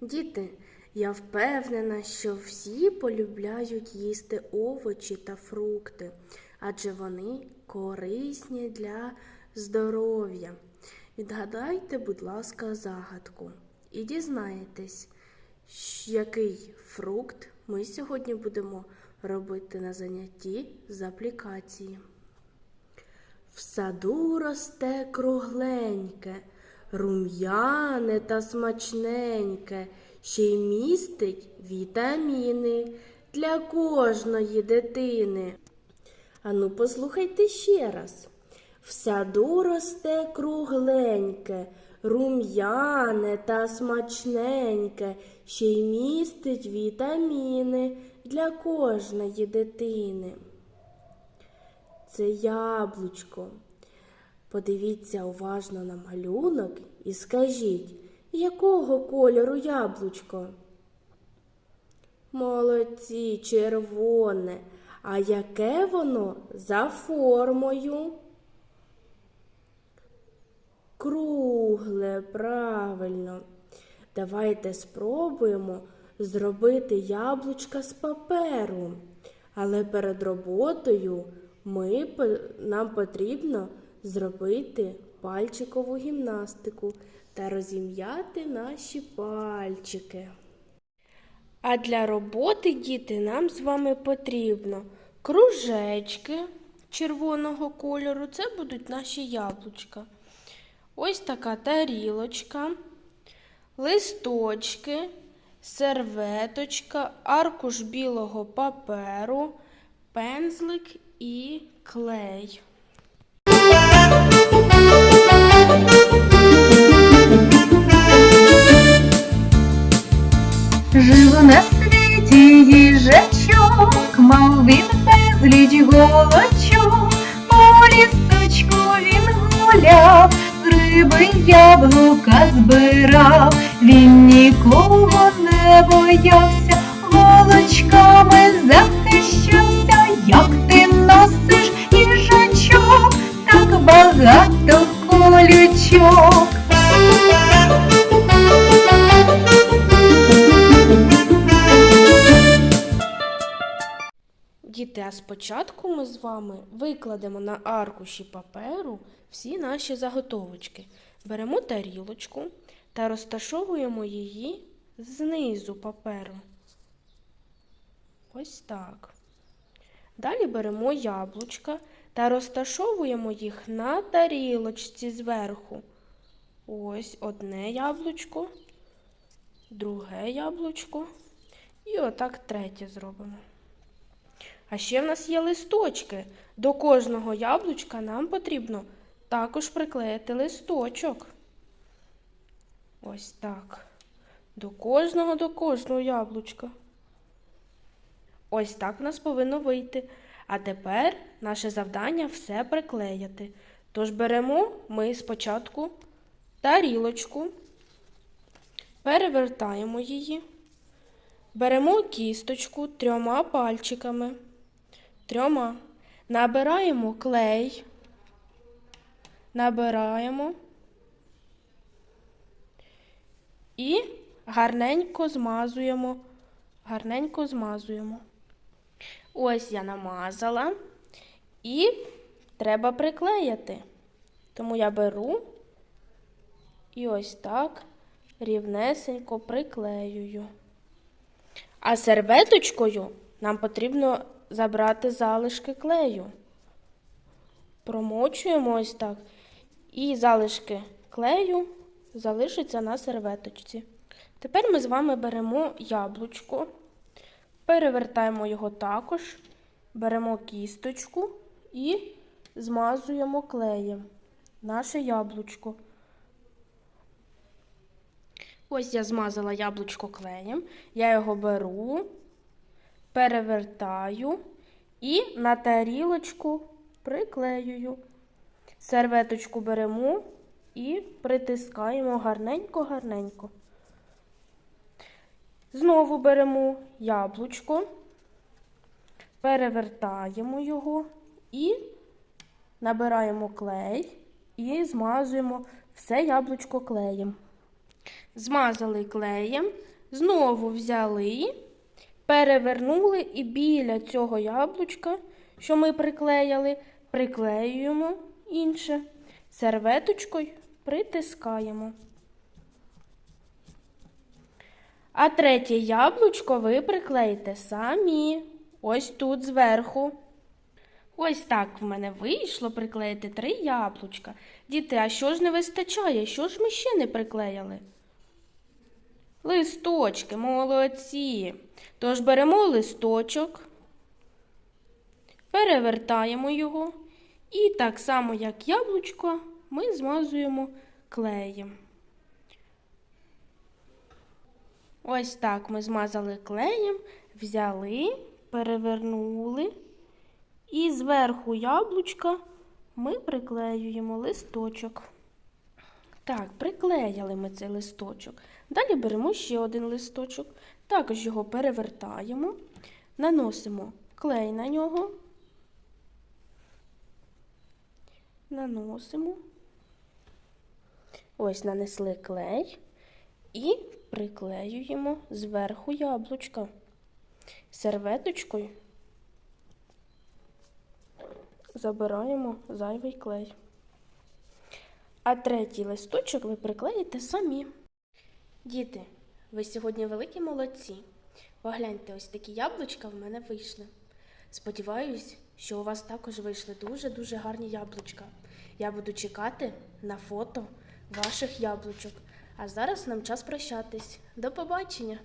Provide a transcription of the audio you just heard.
Діти, я впевнена, що всі полюбляють їсти овочі та фрукти, адже вони корисні для здоров'я. Відгадайте, будь ласка, загадку і дізнаєтесь, який фрукт ми сьогодні будемо робити на занятті з аплікації. В саду росте кругленьке, рум'яне та смачненьке, ще й містить вітаміни для кожної дитини. Ану, послухайте ще раз. В саду росте кругленьке, рум'яне та смачненьке, ще й містить вітаміни для кожної дитини. Це яблучко. Подивіться уважно на малюнок і скажіть, якого кольору яблучко? Молодці, червоне. А яке воно за формою? Кругле, правильно. Давайте спробуємо зробити яблучка з паперу. Але перед роботою ми, нам потрібно зробити пальчикову гімнастику та розім'яти наші пальчики. А для роботи, діти, нам з вами потрібно кружечки червоного кольору. Це будуть наші яблучка. Ось така тарілочка, листочки, серветочка, аркуш білого паперу, пензлик і клей. Безліч по лісточку він гуляв, з риби яблука збирав, він нікого не боявся, голочками захищався, Діти, а спочатку ми з вами викладемо на аркуші паперу всі наші заготовочки. Беремо тарілочку та розташовуємо її знизу паперу. Ось так. Далі беремо яблучка та розташовуємо їх на тарілочці зверху. Ось одне яблучко, друге яблучко і отак третє зробимо. А ще в нас є листочки. До кожного яблучка нам потрібно також приклеїти листочок. Ось так. До кожного, до кожного яблучка. Ось так в нас повинно вийти. А тепер наше завдання все приклеїти. Тож беремо ми спочатку тарілочку, перевертаємо її, беремо кісточку трьома пальчиками. Трьома. Набираємо клей. Набираємо. І гарненько змазуємо. Гарненько змазуємо. Ось я намазала. І треба приклеїти. Тому я беру і ось так рівнесенько приклеюю. А серветочкою нам потрібно забрати залишки клею. Промочуємо ось так. І залишки клею залишаться на серветочці. Тепер ми з вами беремо яблучко, перевертаємо його також, беремо кісточку і змазуємо клеєм наше яблучко. Ось я змазала яблучко клеєм. Я його беру, перевертаю і на тарілочку приклеюю. Серветочку беремо і притискаємо гарненько-гарненько. Знову беремо яблучко, перевертаємо його і набираємо клей і змазуємо все яблучко клеєм. змазали клеєм, знову взяли, перевернули і біля цього яблучка, що ми приклеїли, приклеюємо інше, серветочкою притискаємо. А третє яблучко ви приклеїте самі. Ось тут зверху. Ось так в мене вийшло приклеїти три яблучка. Діти, а що ж не вистачає? Що ж ми ще не приклеїли? Листочки, молодці. Тож беремо листочок, перевертаємо його і так само, як яблучко, ми змазуємо клеєм. Ось так ми змазали клеєм, взяли, перевернули. І зверху яблучка ми приклеюємо листочок. Так, приклеїли ми цей листочок. Далі беремо ще один листочок, також його перевертаємо, наносимо клей на нього, наносимо. Ось нанесли клей і приклеюємо зверху яблучка серветочкою забираємо зайвий клей. А третій листочок ви приклеїте самі. Діти, ви сьогодні великі молодці. Погляньте, ось такі яблучка в мене вийшли. Сподіваюсь, що у вас також вийшли дуже-дуже гарні яблучка. Я буду чекати на фото ваших яблучок. А зараз нам час прощатись. До побачення!